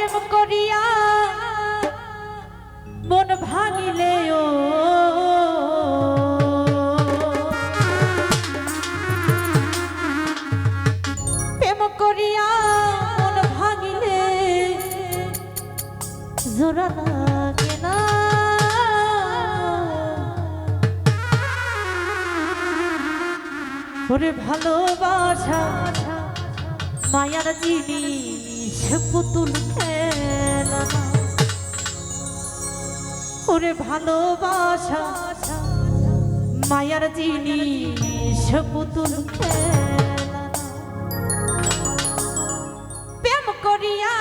প্রেম করিয়া মন ভাঙিলে ও প্রেম করিয়া মন ভাঙিলে জোরা লাগে না। ওরে ভালোবাসা, মায়ার জিনিস। মাঝে পুতুল খেলা ওরে ভালোবাসা মায়ার জিনিস পুতুল খেলা। প্রেম করিয়া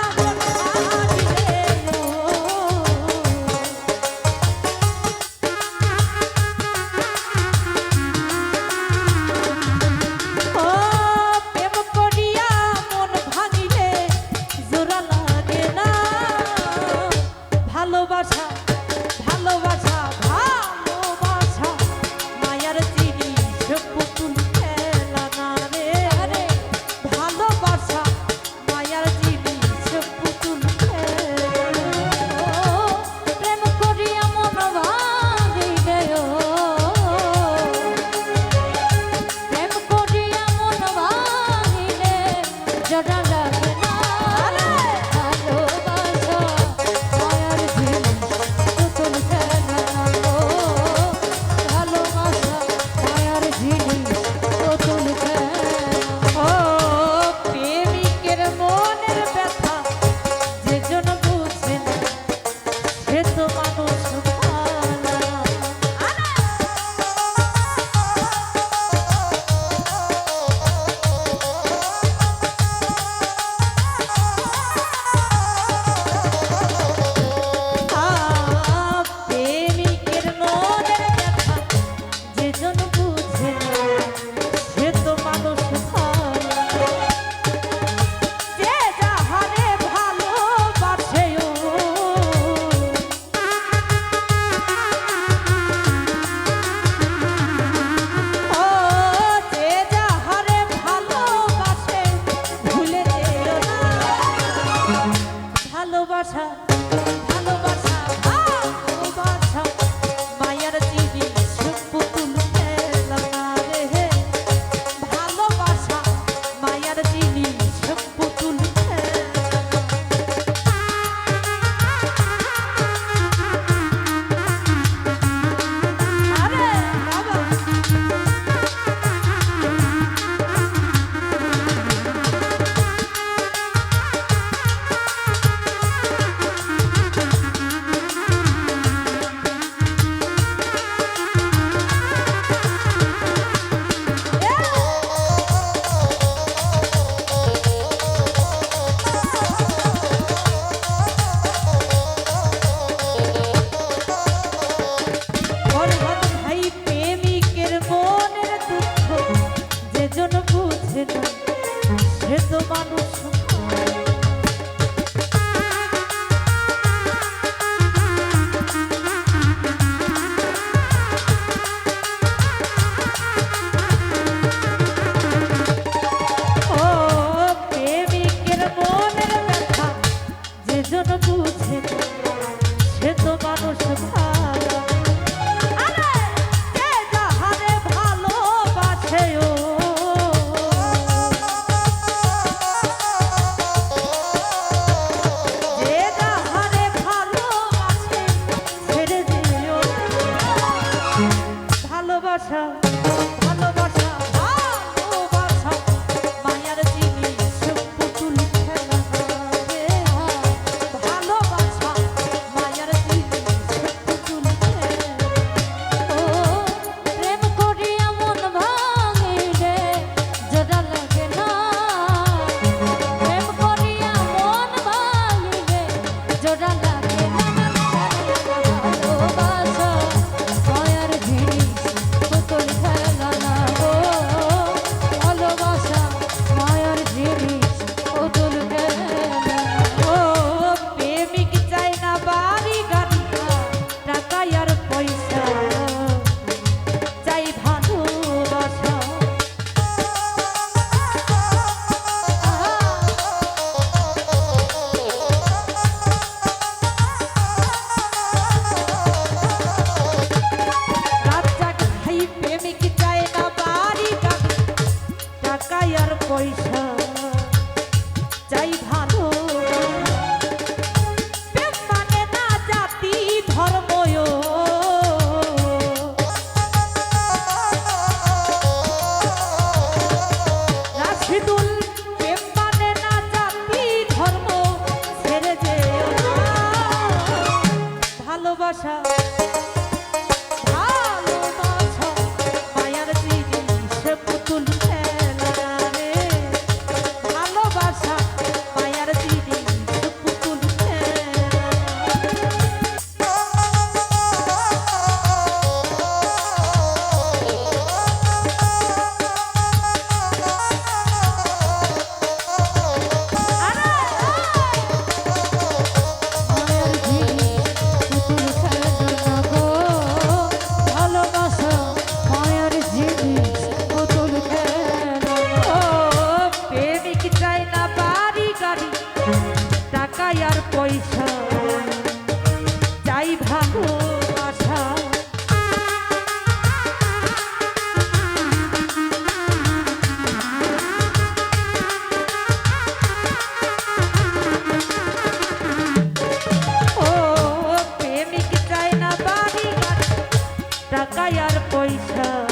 টাকায় আর পয়সা।